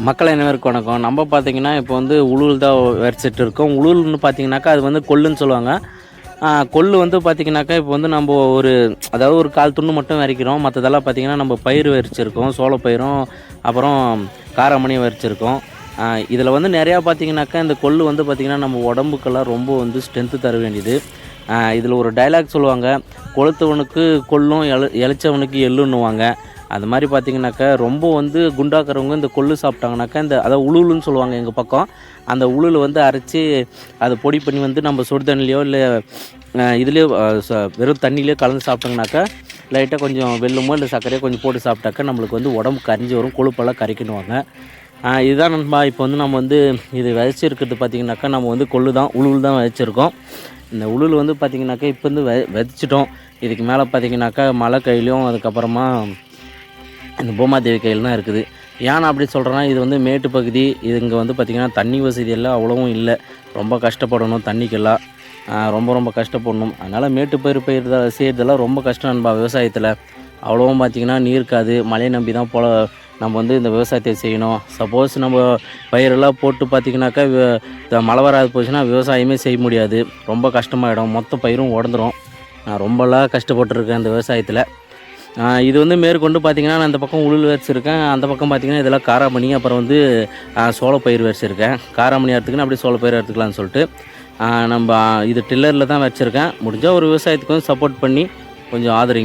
மக்கள் அனைவருக்கும் வணக்கம். நம்ம பார்த்தீங்கன்னா இப்போ வந்து உளுல் தான் வரிச்சிட்டு இருக்கோம். உளுல்னு பார்த்தீங்கன்னாக்கா அது வந்து கொள்ளுன்னு சொல்லுவாங்க. கொள்ளு வந்து பார்த்திங்கனாக்கா இப்போ வந்து நம்ம ஒரு அதாவது ஒரு கால் துண்டு மட்டும் வரைக்கிறோம். மற்றதெல்லாம் பார்த்திங்கன்னா நம்ம பயிர் வரிச்சிருக்கோம். சோளப்பயிரும் அப்புறம் காரமணி வரிச்சிருக்கோம். இதில் வந்து நிறையா பார்த்திங்கனாக்கா இந்த கொள்ளு வந்து பார்த்திங்கன்னா நம்ம உடம்புக்கெல்லாம் ரொம்ப வந்து ஸ்ட்ரென்த்து தர வேண்டியது. இதில் ஒரு டைலாக் சொல்லுவாங்க. கொளுத்தவனுக்கு கொள்ளும் எழ இளைச்சவனுக்கு எள்ளுன்னுவாங்க. அது மாதிரி பார்த்தீங்கன்னாக்கா ரொம்ப வந்து குண்டாக்கிறவங்க இந்த கொள்ளு சாப்பிட்டாங்கனாக்கா இந்த அதாவது உளுலுன்னு சொல்லுவாங்க எங்கள் பக்கம். அந்த உளுல வந்து அரைச்சி அதை பொடி பண்ணி வந்து நம்ம சுடு தண்ணிலையோ இல்லை இதுலேயோ வெறும் தண்ணியிலையோ கலந்து சாப்பிட்டாங்கனாக்கா லைட்டாக கொஞ்சம் வெல்லுமோ இல்லை சர்க்கரையோ கொஞ்சம் போட்டு சாப்பிட்டாக்கா நம்மளுக்கு வந்து உடம்பு கரிஞ்சு வரும் கொழுப்பெல்லாம் கரைக்கணுவாங்க. இதுதான் நண்பா இப்போ வந்து நம்ம வந்து இது விதைச்சிருக்கிறது பார்த்தீங்கன்னாக்கா நம்ம வந்து கொள்ளு தான் உளுல் தான் விதைச்சிருக்கோம். இந்த உளுல் வந்து பார்த்திங்கனாக்கா இப்போ வந்து வெ விதைச்சிட்டோம். இதுக்கு மேலே பார்த்தீங்கன்னாக்கா மழை கையிலையும் அதுக்கப்புறமா இந்த பூமாதேவி கையில் தான் இருக்குது. ஏன் அப்படி சொல்கிறேன்னா இது வந்து மேட்டு பகுதி. இது இங்கே வந்து பார்த்திங்கன்னா தண்ணி வசதி எல்லாம் அவ்வளவும் இல்லை. ரொம்ப கஷ்டப்படணும் தண்ணிக்கெல்லாம். ரொம்ப ரொம்ப கஷ்டப்படணும். அதனால் மேட்டு பயிர் பயிர் செய்கிறதெல்லாம் ரொம்ப கஷ்டம் நண்பா விவசாயத்தில். அவ்வளோவும் பார்த்திங்கன்னா நீர் இருக்காது மழையை நம்பி தான் போல நம்ம வந்து இந்த விவசாயத்தை செய்யணும். சப்போஸ் நம்ம பயிரெல்லாம் போட்டு பார்த்திங்கனாக்கா இந்த மழை வராது போச்சுன்னா விவசாயமே செய்ய முடியாது. ரொம்ப கஷ்டமாயிடும். மொத்த பயிரும் உடந்துடும் நான் ரொம்பலாம் கஷ்டப்பட்டுருக்கேன் இந்த விவசாயத்தில். இது வந்து மேற்கொண்டு பார்த்திங்கன்னா நான் அந்த பக்கம் உளுள் வச்சுருக்கேன் அந்த பக்கம் பார்த்திங்கன்னா இதெல்லாம் காராமணி அப்புறம் வந்து சோளப்பயிர் வச்சுருக்கேன் காராமணி எடுத்துக்கணும் அப்படியே சோளப்பயிர் எடுத்துக்கலாம்னு சொல்லிட்டு நம்ம இது டில்லரில் தான் வச்சுருக்கேன். முடிஞ்சால் ஒரு விவசாயத்துக்கு வந்து சப்போர்ட் பண்ணி கொஞ்சம் ஆதரிங்க.